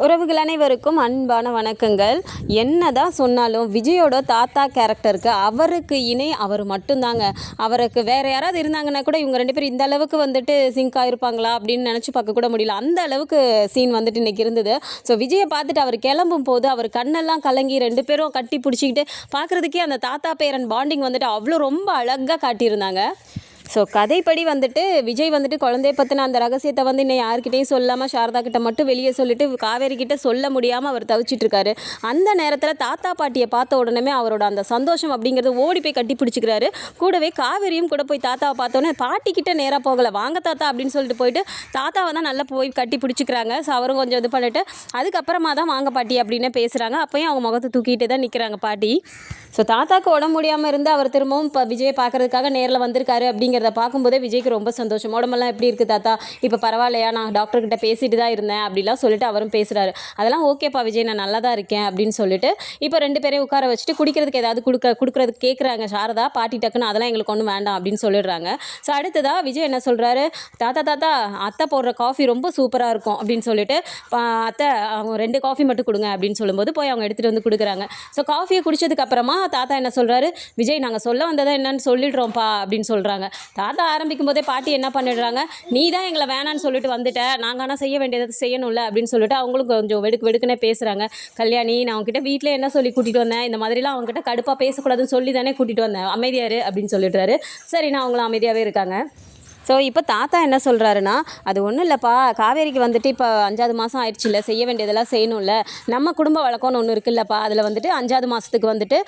உறவுகள் அனைவருக்கும் அன்பான வணக்கங்கள். என்னதான் சொன்னாலும் விஜயோட தாத்தா கேரக்டருக்கு அவருக்கு இணை அவர் மட்டும்தாங்க. அவருக்கு வேற யாராவது இருந்தாங்கன்னா கூட இவங்க ரெண்டு பேரும் இந்த அளவுக்கு வந்துட்டு சிங்க் ஆகிருப்பாங்களா அப்படின்னு நினச்சி பார்க்க கூட முடியல. அந்த அளவுக்கு சீன் வந்துட்டு இன்னைக்கு இருந்தது. ஸோ விஜயை பார்த்துட்டு அவர் கிளம்பும் போது அவர் கண்ணெல்லாம் கலங்கி ரெண்டு பேரும் கட்டி பிடிச்சிக்கிட்டு பார்க்குறதுக்கே அந்த தாத்தா பேரன் பாண்டிங் வந்துட்டு அவ்வளோ ரொம்ப அழகாக காட்டியிருந்தாங்க. ஸோ கதைப்படி வந்துட்டு விஜய் வந்துட்டு குழந்தைய பற்றின அந்த ரகசியத்தை வந்து இன்னும் யார்கிட்டையும் சொல்லாமல் சாரதா கிட்ட மட்டும் வெளியே சொல்லிட்டு காவேரி கிட்ட சொல்ல முடியாமல் அவர் தவிச்சிட்டு இருக்காரு. அந்த நேரத்தில் தாத்தா பாட்டியை பார்த்த உடனே அவரோட அந்த சந்தோஷம் அப்படிங்கிறது ஓடி போய் கட்டி பிடிச்சிக்கிறாரு. கூடவே காவேரியும் கூட போய் தாத்தாவை பார்த்தோன்னே பாட்டி கிட்ட நேராக போகலை வாங்க தாத்தா அப்படின்னு சொல்லிட்டு போயிட்டு தாத்தாவை தான் நல்லா போய் கட்டி பிடிச்சிக்கிறாங்க. ஸோ அவரும் கொஞ்சம் இது பண்ணிட்டு அதுக்கப்புறமா தான் வாங்க பாட்டி அப்படின்னு பேசுகிறாங்க அப்பயும் அவங்க முகத்தை தூக்கிட்டு தான் நிற்கிறாங்க பாட்டி. ஸோ தாத்தாக்கு உடம்பு முடியாமல் இருந்து அவர் திரும்பவும் இப்போ விஜயை பார்க்கறதுக்காக நேரில் வந்திருக்காரு அப்படிங்கிறத பார்க்கும்போதே விஜய்க்கு ரொம்ப சந்தோஷம். உடம்பெல்லாம் எப்படி இருக்குது தாத்தா? இப்போ பரவாயில்லையா? நான் டாக்டர்கிட்ட பேசிட்டு தான் இருந்தேன். அப்படிலாம் சொல்லிட்டு அவரும் பேசுகிறாரு அதெல்லாம் ஓகேப்பா விஜய். நான் நல்லா தான் இருக்கேன். அப்படின்னு சொல்லிட்டு இப்போ ரெண்டு பேரையும் உட்கார வச்சுட்டு குடிக்கிறதுக்கு ஏதாவது கொடுக்க கொடுக்குறதுக்கு கேட்குறாங்க சாரதா பாட்டி டக்குன்னு அதெல்லாம் எங்களுக்கு ஒன்றும் வேண்டாம். அப்படின்னு சொல்லிடுறாங்க. ஸோ அடுத்ததாக விஜய் என்ன சொல்கிறாரு தாத்தா தாத்தா அத்தை போடுற காஃபி ரொம்ப சூப்பராக இருக்கும். அப்படின்னு சொல்லிட்டு "பா, அத்தை அவங்க ரெண்டு காஃபி மட்டும் கொடுங்க. அப்படின்னு சொல்லும்போது போய் அவங்க எடுத்துகிட்டு வந்து கொடுக்குறாங்க. ஸோ காஃபியை குடித்ததுக்கப்புறமா தாத்தா என்ன சொல்கிறாரு விஜய் நாங்கள் சொல்ல வந்ததை என்னன்னு சொல்லிடுறோம்ப்பா. அப்படின்னு சொல்கிறாங்க தாத்தா ஆரம்பிக்கும் போதே பாட்டி என்ன பண்ணிடுறாங்க நீ தான் எங்களை வேணான்னு சொல்லிட்டு வந்துட்ட. நாங்கள் ஆனால் செய்ய வேண்டியதை செய்யணும்ல? அப்படின்னு சொல்லிட்டு அவங்களும் கொஞ்சம் வெடுக்கு வெடுக்குன்னே பேசுகிறாங்க கல்யாணி நான் அவங்ககிட்ட வீட்டில் என்ன சொல்லி கூட்டிகிட்டு வந்தேன்? இந்த மாதிரிலாம் அவங்ககிட்ட கடுப்பாக பேசக்கூடாதுன்னு சொல்லி தானே கூட்டிகிட்டு வந்தேன் அமைதியாரு அப்படின்னு சொல்லிடுறாரு. சரி நான் அவங்களும் அமைதியாகவே இருக்காங்க. ஸோ இப்போ தாத்தா என்ன சொல்கிறாருன்னா அது ஒன்றும் இல்லைப்பா. காவேரிக்கு வந்துட்டு இப்போ அஞ்சாவது மாதம் ஆயிடுச்சுல்ல. செய்ய வேண்டியதெல்லாம் செய்யணும்ல. நம்ம குடும்ப வழக்கம்னு ஒன்று இருக்குல்லப்பா. அதில் வந்துட்டு அஞ்சாவது மாதத்துக்கு வந்துட்டு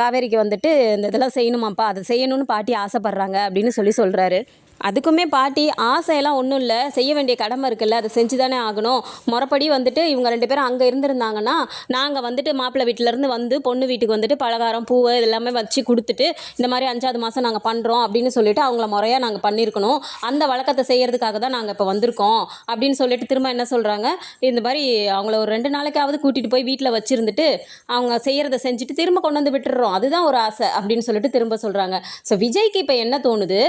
காவேரிக்கு வந்துட்டு இந்த இதெல்லாம் செய்யணுமாப்பா. அதை செய்யணும்னு பாட்டி ஆசைப்பட்றாங்க. அப்படின்னு சொல்லி சொல்கிறாரு அதுக்குமே பாட்டி ஆசையெல்லாம் ஒன்றும் இல்லை. செய்ய வேண்டிய கடமை இருக்குல்ல அதை செஞ்சு தானே ஆகணும். முறப்படி வந்துட்டு இவங்க ரெண்டு பேரும் அங்கே இருந்திருந்தாங்கன்னா நாங்கள் வந்துட்டு மாப்பிள்ளை வீட்டிலேருந்து வந்து பொண்ணு வீட்டுக்கு வந்துட்டு பலகாரம் பூவு இதெல்லாமே வச்சு கொடுத்துட்டு இந்த மாதிரி அஞ்சாவது மாதம் நாங்கள் பண்ணுறோம் அப்படின்னு சொல்லிட்டு அவங்கள முறையாக நாங்கள் பண்ணியிருக்கணும் அந்த வழக்கத்தை செய்கிறதுக்காக தான் நாங்கள் இப்போ வந்திருக்கோம் அப்படின்னு சொல்லிட்டு திரும்ப என்ன சொல்கிறாங்க இந்த மாதிரி அவங்கள ஒரு ரெண்டு நாளைக்காவது கூட்டிகிட்டு போய் வீட்டில் வச்சுருந்துட்டு அவங்க செய்கிறத செஞ்சுட்டு திரும்ப கொண்டு வந்து விட்டுடுறோம் அதுதான் ஒரு ஆசை அப்படின்னு சொல்லிட்டு திரும்ப சொல்கிறாங்க ஸோ விஜய்க்கு இப்போ என்ன தோணுது?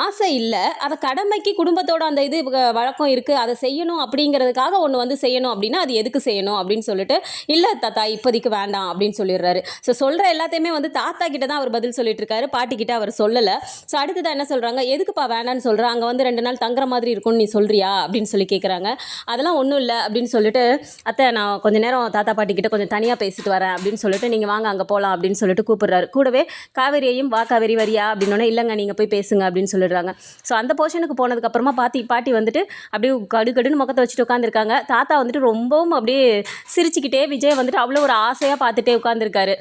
ஆசை இல்லை. அதை கடமைக்கு குடும்பத்தோட அந்த இது வழக்கம் இருக்குது அதை செய்யணும் அப்படிங்கிறதுக்காக ஒன்று வந்து செய்யணும் அப்படின்னா அது எதுக்கு செய்யணும் அப்படின்னு சொல்லிட்டு இல்லை தாத்தா இப்போதைக்கு வேண்டாம் அப்படின்னு சொல்லிடுறாரு. ஸோ சொல்கிற எல்லாத்தையுமே வந்து தாத்தா கிட்ட தான் அவர் பதில் சொல்லிட்டு இருக்காரு. பாட்டி கிட்ட அவர் சொல்லலை. ஸோ அடுத்ததான் என்ன சொல்கிறாங்க எதுக்குப்பா வேண்டான்னு சொல்கிற அங்கே வந்து ரெண்டு நாள் தங்குற மாதிரி இருக்கும்னு நீ சொல்கிறியா அப்படின்னு சொல்லி கேட்குறாங்க அதெல்லாம் ஒன்றும் இல்லை அப்படின்னு சொல்லிட்டு அத்தை நான் கொஞ்ச நேரம் தாத்தா பாட்டி கிட்ட கொஞ்சம் தனியாக பேசிட்டு வரேன் அப்படின்னு சொல்லிட்டு நீங்கள் வாங்க அங்கே போகலாம் அப்படின்னு சொல்லிட்டு கூப்பிடுறாரு. கூடவே காவேரியையும் வா காவேரி வரியா? அப்படின்னோடனே இல்லைங்க நீங்கள் போய் பேசுங்க அப்படின்னு சொல்லிடுறாங்க. ஸோ அந்த போர்ஷனுக்கு போனதுக்கப்புறமா பாட்டி பாட்டி வந்துட்டு அப்படியே கடு கடுன்னு முகத்தை வச்சுட்டு உட்காந்துருக்காங்க தாத்தா வந்துட்டு ரொம்பவும் அப்படியே சிரிச்சுக்கிட்டே விஜய் வந்துட்டு அவ்வளோ ஒரு ஆசையாக பார்த்துட்டே உட்காந்துருக்காரு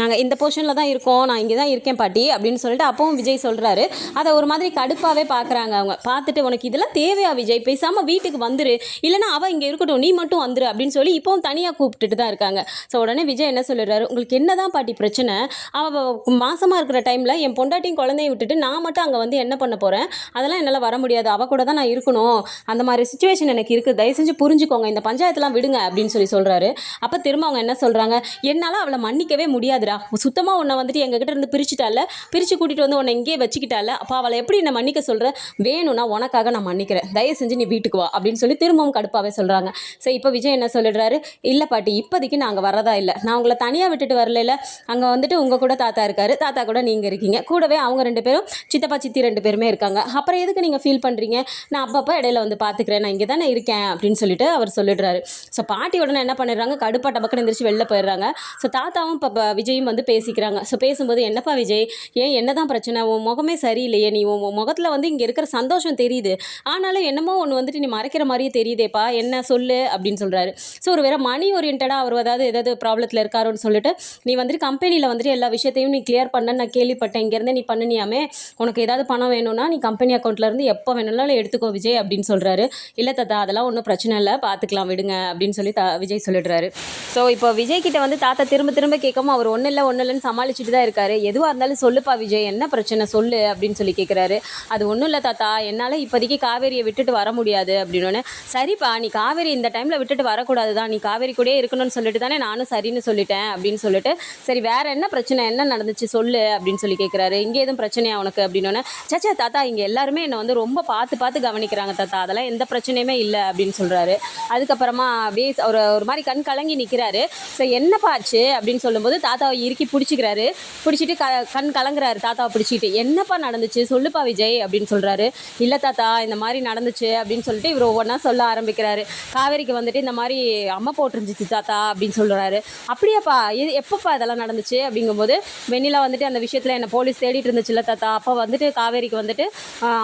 நாங்கள் இந்த போர்ஷனில் தான் இருக்கோம். நான் இங்கே தான் இருக்கேன் பாட்டி. அப்படின்னு சொல்லிட்டு அப்பவும் விஜய் சொல்கிறாரு அதை ஒரு மாதிரி கடுப்பாகவே பார்க்குறாங்க அவங்க. பார்த்துட்டு உனக்கு இதெல்லாம் தேவையா விஜய்? பேசாமல் வீட்டுக்கு வந்துரு. இல்லைனா அவள் இங்கே இருக்கட்டும் நீ மட்டும் வந்துரு. அப்படின்னு சொல்லி இப்போவும் தனியாக கூப்பிட்டுட்டு தான் இருக்காங்க. ஸோ உடனே விஜய் என்ன சொல்லிடுறாரு உங்களுக்கு என்ன தான் பாட்டி பிரச்சனை? அவள் மாசமாக இருக்கிற டைமில் என் பொண்டாட்டியும் குழந்தையும் விட்டுட்டு நான் மட்டும் அங்கே வந்து என்ன பண்ண போகிறேன் அதெல்லாம் என்னால் வர முடியாது. அவள் கூட தான் நான் இருக்கணும். அந்த மாதிரி சுச்சுவேஷன் எனக்கு இருக்குது தயவு செஞ்சு புரிஞ்சுக்கோங்க. இந்த பஞ்சாயத்துலாம் விடுங்க அப்படின்னு சொல்லி சொல்கிறாரு அப்போ திரும்ப அவங்க என்ன சொல்கிறாங்க என்னால் அவளை மன்னிக்கவே முடியாதுடா. சுத்தமாக உன்னை வந்துட்டு எங்ககிட்ட இருந்து பிரிச்சுட்டால? பிரித்து கூட்டிகிட்டு வந்து உன்னை இங்கேயே வச்சுக்கிட்டால? அப்போ அவளை எப்படி என்னை மன்னிக்க சொல்கிற வேணும்னா உனக்காக நான் மன்னிக்கிறேன். தயவு செஞ்சு நீ வீட்டுக்கு வா அப்படின்னு சொல்லி திரும்பவும் கடுப்பாகவே சொல்கிறாங்க சரி இப்போ விஜய் என்ன சொல்லிடுறாரு? இல்லை பாட்டி இப்போதைக்கு நாங்கள் வரதா இல்லை. நான் உங்களை தனியாக விட்டுட்டு வரல அங்கே வந்துட்டு உங்கள் கூட தாத்தா இருக்காரு. தாத்தா கூட நீங்கள் இருக்கீங்க. கூடவே அவங்க ரெண்டு பேரும் சித்தப்பா சித்தி ரெண்டு பேருமே இருக்காங்க. அப்புறம் எதுக்கு நீங்கள் ஃபீல் பண்ணுறீங்க நான் அப்பப்போ இடையில வந்து பார்த்துக்கிறேன் நான் இங்கே தானே இருக்கேன் அப்படின்னு சொல்லிட்டு அவர் சொல்லிடுறாரு. ஸோ பாட்டி உடனே என்ன பண்ணிடுறாங்க? கடுப்பா டபக்குன்னு எந்திரிச்சு வெளில போயிடுறாங்க. ஸோ தாத்தாவும் இப்போ விஜயும் வந்து பேசிக்கிறாங்க. ஸோ பேசும்போது என்னப்பா விஜய்? ஏன் என்னதான் பிரச்சனை? உன் முகமே சரியில்லையே. நீ உன் முகத்தில் வந்து இங்கே இருக்கிற சந்தோஷம் தெரியுது. ஆனாலும் என்னமோ ஒன்று வந்துட்டு நீ மறைக்கிற மாதிரியே தெரியுதேப்பா. என்ன சொல்லு? அப்படின்னு சொல்கிறாரு ஸோ ஒரு வேற மணி ஓரியன்டாக அவர் ஏதாவது ஏதாவது ப்ராப்ளத்தில் இருக்காருன்னு சொல்லிட்டு நீ வந்துட்டு கம்பெனியில் வந்துட்டு எல்லா விஷயத்தையும் நீ கிளியர் பண்ண. நான் கேள்விப்பட்டேன். இங்கேருந்து நீ பண்ணினியாமே. உனக்கு ஏதாவது பணம் வேணும்னா நீ கம்பெனி அக்கௌண்ட்லேருந்து எப்போ வேணும்னாலும் எடுத்துக்கோ விஜய் அப்படின்னு சொல்கிறாரு இல்லை தாத்தா அதெல்லாம் ஒன்றும் பிரச்சனை இல்லை. பார்த்துக்கலாம் விடுங்க அப்படின்னு சொல்லி தா விஜய் சொல்லிடுறாரு. ஸோ இப்போ விஜய் கிட்ட வந்து தாத்தா திரும்ப திரும்ப கேட்காம அவர் ஒன்றும் இல்லை ஒன்றும் இல்லைன்னு சமாளிச்சுட்டு தான் இருக்காரு. எதுவாக இருந்தாலும் சொல்லுப்பா விஜய் என்ன பிரச்சனை சொல்லு அப்படின்னு சொல்லி கேட்குறாரு அது ஒன்றும் இல்லை தாத்தா என்னால் இப்போதைக்கு காவேரியை விட்டுட்டு வர முடியாது அப்படின்னு சரிப்பா நீ காவேரி இந்த டைமில் விட்டுட்டு வரக்கூடாது தான் நீ காவேரி கூடயே இருக்கணும்னு சொல்லிட்டு தானே நானும் சரின்னு சொல்லிட்டேன் அப்படின்னு சொல்லிட்டு சரி வேற என்ன பிரச்சனை என்ன நடந்துச்சு சொல்லு அப்படின்னு சொல்லி கேட்குறாரு இங்கே எதுவும் பிரச்சனையா உனக்கு அப்படின்னு சச்சா தாத்தா இங்கே எல்லாருமே என்னை வந்து ரொம்ப பார்த்து பார்த்து கவனிக்கிறாங்க தாத்தா. அதெல்லாம் எந்த பிரச்சனையுமே இல்லை அப்படின்னு சொல்கிறாரு அதுக்கப்புறமா அப்படியே ஒரு ஒரு மாதிரி கண் கலங்கி நிற்கிறாரு ஸோ என்னப்பா ஆச்சு அப்படின்னு சொல்லும்போது தாத்தாவை இறுக்கி பிடிச்சிக்கிறாரு. பிடிச்சிட்டு க கண் கலங்குறாரு தாத்தாவை பிடிச்சிட்டு என்னப்பா நடந்துச்சு? சொல்லுப்பா விஜய் அப்படின்னு சொல்கிறாரு இல்லை தாத்தா இந்த மாதிரி நடந்துச்சு அப்படின்னு சொல்லிட்டு இவர் ஒவ்வொன்றா சொல்ல ஆரம்பிக்கிறாரு. காவேரிக்கு வந்துட்டு இந்த மாதிரி அம்மா போட்டிருந்துச்சு தாத்தா அப்படின்னு சொல்கிறாரு அப்படியாப்பா இது எப்பப்பா இதெல்லாம் நடந்துச்சு? அப்படிங்கும்போது வெண்ணிலா வந்துட்டு அந்த விஷயத்தில் என்னை போலீஸ் தேடிட்டு இருந்துச்சுல்ல தாத்தா. அப்போ வந்துட்டு காவேரிக்கு வந்துட்டு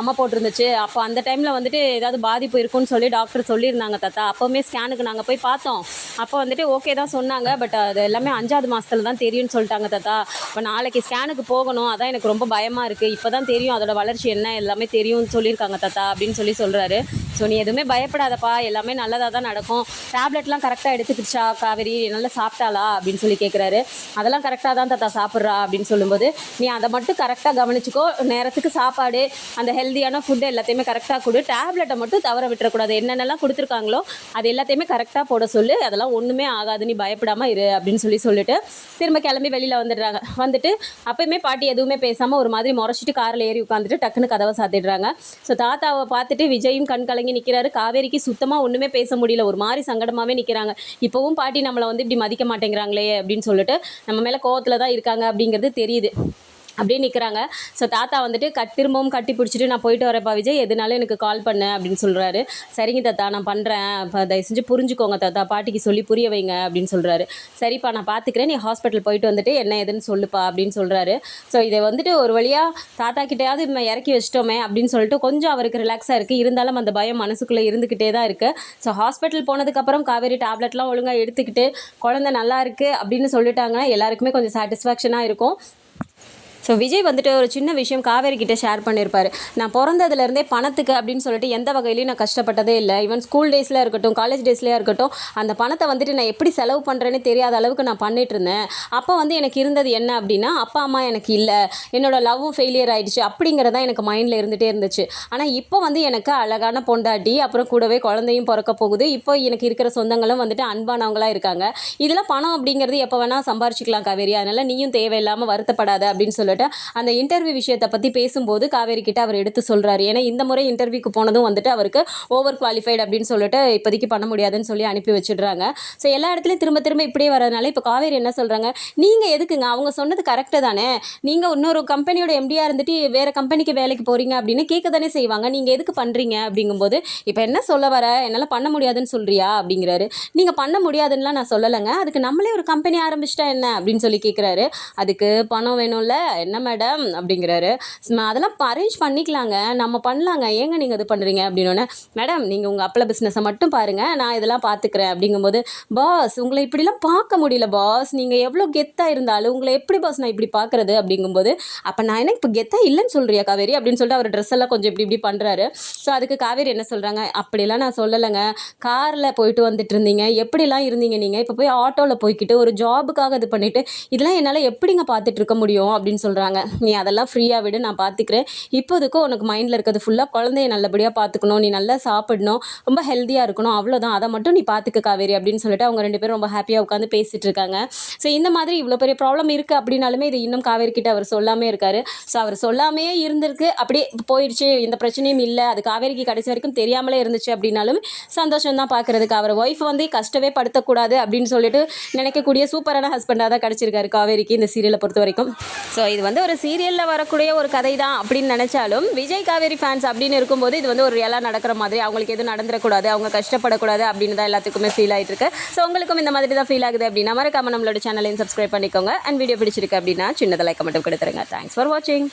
அம்மா போட்டிருந்துச்சு. அப்போ அந்த டைமில் வந்துட்டு ஏதாவது பாதிப்பு இருக்குன்னு சொல்லி டாக்டர் சொல்லியிருந்தாங்க தாத்தா. அப்போவுமே ஸ்கேனுக்கு நாங்கள் போய் பார்த்தோம். அப்போ வந்துட்டு ஓகே தான் சொன்னாங்க பட் அது எல்லாமே அஞ்சாவது மாதத்துல தான் தெரியும்னு சொல்லிட்டாங்க தாத்தா. இப்போ நாளைக்கு ஸ்கேனுக்கு போகணும். அதான் எனக்கு ரொம்ப பயமாக இருக்குது இப்போ தான் தெரியும் அதோட வளர்ச்சி என்ன எல்லாமே தெரியும்னு சொல்லியிருக்காங்க தாத்தா அப்படின்னு சொல்லி சொல்கிறாரு ஸோ நீ எதுவுமே பயப்படாதப்பா. எல்லாமே நல்லதாக தான் நடக்கும். டேப்லெட்லாம் கரெக்டாக எடுத்துக்கிடுச்சா காவேரி? நல்லா சாப்பிட்டாளா? அப்படின்னு சொல்லி கேட்குறாரு அதெல்லாம் கரெக்டாக தான் தாத்தா சாப்பிட்றா அப்படின்னு சொல்லும்போது நீ அதை மட்டும் கரெக்டாக கவனிச்சுக்கோ. நேரத்துக்கு சாப்பாடு. அந்த ஹெல்த்தியான ஃபுட்டு எல்லாத்தையுமே கரெக்டாக கொடு. டேப்லெட்டை மட்டும் தவற விட்டுறக்கூடாது. என்னென்னலாம் கொடுத்துருக்காங்களோ அது எல்லாத்தையுமே கரெக்டாக போட சொல்லு. அதெல்லாம் ஒன்றுமே ஆகாது. நீ பயப்படாமல் இரு அப்படின்னு சொல்லி சொல்லிட்டு திரும்ப கிளம்பி வெளியில் வந்துடுறாங்க. வந்துட்டு அப்பயுமே பாட்டி எதுவுமே பேசாமல் ஒரு மாதிரி முறைச்சிட்டு காரில் ஏறி உட்காந்துட்டு டக்குன்னு கதவை சாத்திடுறாங்க. ஸோ தாத்தாவை பார்த்துட்டு விஜயும் கண் கலங்கி நிற்கிறாரு காவேரிக்கு சுத்தமாக ஒன்றுமே பேச முடியல. ஒரு மாதிரி சங்கடமாகவே நிற்கிறாங்க இப்போவும் பாட்டி நம்மளை வந்து இப்படி மதிக்க மாட்டேங்கிறாங்களே அப்படின்னு சொல்லிட்டு நம்ம மேலே கோவத்தில் தான் இருக்காங்க அப்படிங்கிறது தெரியுது. அப்படியே நிற்கிறாங்க ஸோ தாத்தா வந்துட்டு கட் திரும்பவும் கட்டி பிடிச்சிட்டு நான் போயிட்டு வரேன்ப்பா விஜய் எதுனாலும் எனக்கு கால் பண்ணு அப்படின்னு சொல்கிறாரு சரிங்க தாத்தா நான் பண்ணுறேன் இப்போ தயவு செஞ்சு புரிஞ்சுக்கோங்க தாத்தா பாட்டிக்கு சொல்லி புரிய வைங்க அப்படின்னு சொல்கிறாரு சரிப்பா நான் பார்த்துக்கிறேன் நீ ஹாஸ்பிட்டல் போயிட்டு வந்துட்டு என்ன ஏதுன்னு சொல்லுப்பா அப்படின்னு சொல்கிறாரு ஸோ இதை வந்துட்டு ஒரு வழியாக தாத்தா கிட்டேயாவது இம்மா இறக்கி வச்சிட்டோமே அப்படின்னு சொல்லிட்டு கொஞ்சம் அவருக்கு ரிலாக்ஸாக இருக்குது இருந்தாலும் அந்த பயம் மனசுக்குள்ளே இருந்துக்கிட்டே தான் இருக்குது ஸோ ஹாஸ்பிட்டல் போனதுக்கப்புறம் காவேரி டேப்லெட்லாம் ஒழுங்காக எடுத்துக்கிட்டு குழந்தை நல்லா இருக்குது அப்படின்னு சொல்லிட்டாங்கன்னா எல்லாருக்குமே கொஞ்சம் சாட்டிஸ்ஃபேக்ஷனாக இருக்கும். ஸோ விஜய் வந்துட்டு ஒரு சின்ன விஷயம் காவேரி கிட்டே ஷேர் பண்ணியிருப்பார் நான் பிறந்ததுலேருந்தே பணத்துக்கு அப்படின்னு சொல்லிட்டு எந்த வகையிலையும் நான் கஷ்டப்பட்டதே இல்லை. ஈவன் ஸ்கூல் டேஸில் இருக்கட்டும் காலேஜ் டேஸ்லேயே இருக்கட்டும் அந்த பணத்தை வந்துட்டு நான் எப்படி செலவு பண்ணுறேன்னு தெரியாத அளவுக்கு நான் பண்ணிட்டு இருந்தேன். அப்போ வந்து எனக்கு இருந்தது என்ன அப்படின்னா அப்பா அம்மா எனக்கு இல்லை. என்னோட லவ்வும் ஃபெயிலியர் ஆகிடுச்சு அப்படிங்கிறதான் எனக்கு மைண்டில் இருந்துகிட்டே இருந்துச்சு. ஆனால் இப்போ வந்து எனக்கு அழகான பொண்டாட்டி அப்புறம் கூடவே குழந்தையும் பிறக்க போகுது. இப்போ எனக்கு இருக்கிற சொந்தங்களும் வந்துட்டு அன்பானவங்களாக இருக்காங்க. இதெல்லாம் பணம் அப்படிங்கிறது எப்போ வேணால் சம்பாரிச்சிக்கலாம் காவேரி. அதனால் நீயும் தேவையில்லாமல் வருத்தப்படாத அப்படின்னு சொல்லிட்டு அந்த இன்டர்வியூ விஷயத்தை பற்றி பேசும்போது காவேரி கிட்ட அவர் எடுத்து சொல்கிறாரு ஏன்னா இந்த முறை இன்டர்வியூக்கு போனதும் வந்துட்டு அவருக்கு ஓவர் குவாலிஃபைடு அப்படின்னு சொல்லிட்டு இப்போதைக்கு பண்ண முடியாதுன்னு சொல்லி அனுப்பி வச்சிடுறாங்க. ஸோ எல்லா இடத்துலையும் திரும்ப திரும்ப இப்படியே வரதுனால இப்போ காவேரி என்ன சொல்கிறாங்க நீங்கள் எதுக்குங்க? அவங்க சொன்னது கரெக்டு தானே? நீங்கள் இன்னொரு கம்பெனியோட எம்டியாக இருந்துட்டு வேறு கம்பெனிக்கு வேலைக்கு போகிறீங்க அப்படின்னு கேட்க தானே செய்வாங்க. நீங்கள் எதுக்கு பண்ணுறீங்க அப்படிங்கும்போது இப்போ என்ன சொல்ல வர? என்னால் பண்ண முடியாதுன்னு சொல்கிறியா அப்படிங்கிறாரு. நீங்கள் பண்ண முடியாதுன்னுலாம் நான் சொல்லலைங்க. அதுக்கு நம்மளே ஒரு கம்பெனி ஆரம்பிச்சிட்டா என்ன? அப்படின்னு சொல்லி கேட்குறாரு அதுக்கு பணம் வேணும்ல? என்ன மேடம் அப்படிங்கிறாரு. அதெல்லாம் அரேஞ்ச் பண்ணிக்கலாங்க. நம்ம பண்ணலாங்க. ஏங்க நீங்கள் இது பண்ணுறீங்க அப்படின்னோடனே மேடம் நீங்கள் உங்கள் அப்பள பிஸ்னஸை மட்டும் பாருங்கள் நான் இதெல்லாம் பார்த்துக்கிறேன் அப்படிங்கும்போது பாஸ் உங்களை இப்படிலாம் பார்க்க முடியல பாஸ் நீங்கள் எவ்வளோ கெத்தாக இருந்தாலும் உங்களை எப்படி பாஸ் நான் இப்படி பார்க்குறது அப்படிங்கும்போது அப்போ நான் என்ன இப்போ கெத்தாக இல்லைன்னு சொல்கிறியா காவேரி? அப்படின்னு சொல்லிட்டு அவர் ட்ரெஸ் எல்லாம் கொஞ்சம் இப்படி இப்படி பண்ணுறாரு ஸோ அதுக்கு காவேரி என்ன சொல்கிறாங்க அப்படிலாம் நான் சொல்லலைங்க. காரில் போயிட்டு வந்துட்டு இருந்தீங்க. எப்படிலாம் இருந்தீங்க நீங்கள் இப்போ போய் ஆட்டோவில் போய்க்கிட்டு ஒரு ஜாபுக்காக இது பண்ணிவிட்டு இதெல்லாம் என்னால் எப்படிங்க பார்த்துட்டு இருக்க முடியும்? அப்படின்னு சொல்கிறாங்க நீ அதெல்லாம் ஃப்ரீயாக விடு நான் பார்த்துக்கிறேன் இப்போதுக்கும் உனக்கு மைண்டில் இருக்கிறது ஃபுல்லாக குழந்தைய நல்லபடியாக பார்த்துக்கணும் நீ நல்லா சாப்பிடணும் ரொம்ப ஹெல்த்தியாக இருக்கணும் அவ்வளோதான் அதை மட்டும் நீ பார்த்துக்க காவேரி அப்படின்னு சொல்லிட்டு அவங்க ரெண்டு பேரும் ரொம்ப ஹாப்பியாக உட்காந்து பேசிகிட்டு இருக்காங்க. ஸோ இந்த மாதிரி இவ்வளோ பெரிய ப்ராப்ளம் இருக்குது அப்படின்னாலுமே இது இன்னும் காவேரி கிட்ட அவர் சொல்லாமே இருக்காரு. ஸோ அவர் சொல்லாமே இருந்திருக்கு. அப்படியே போயிடுச்சு. இந்த பிரச்சனையும் இல்லை. அது காவேரிக்கு கடைசி வரைக்கும் தெரியாமலே இருந்துச்சு அப்படின்னாலும் சந்தோஷம் தான் பார்க்குறதுக்கு அவர் ஒய்ஃப் வந்து கஷ்டவே படுத்தக்கூடாது அப்படின்னு சொல்லிட்டு நினைக்கக்கூடிய சூப்பரான ஹஸ்பண்டாக தான் கிடச்சிருக்காரு காவேரிக்கு இந்த சீரியலை பொறுத்த வரைக்கும் ஸோ இது வந்து ஒரு சீரியலில் வரக்கூடிய ஒரு கதை தான் அப்படின்னு நினச்சாலும் விஜய் காவேரி ஃபேன்ஸ் அப்படின்னு இருக்கும்போது இது வந்து ஒரு ரியலாக நடக்கிற மாதிரி அவங்களுக்கு எதுவும் நடந்துடக்கூடாது அவங்க கஷ்டப்படக்கூடாது அப்படின்னு தான் எல்லாத்துக்குமே ஃபீல் ஆகிட்டு இருக்கு. ஸோ உங்களுக்கும் இந்த மாதிரி தான் ஃபீல் ஆகுது அப்படின்னா மறக்காம நம்மளோட சேனலையும் சப்ஸ்கிரைப் பண்ணிக்கோங்க. அண்ட் வீடியோ பிடிச்சிருக்கு அப்படின்னா சின்னதாக லைக் மட்டும் கொடுத்துருங்க. தேங்க்ஸ் ஃபார் வாட்சிங்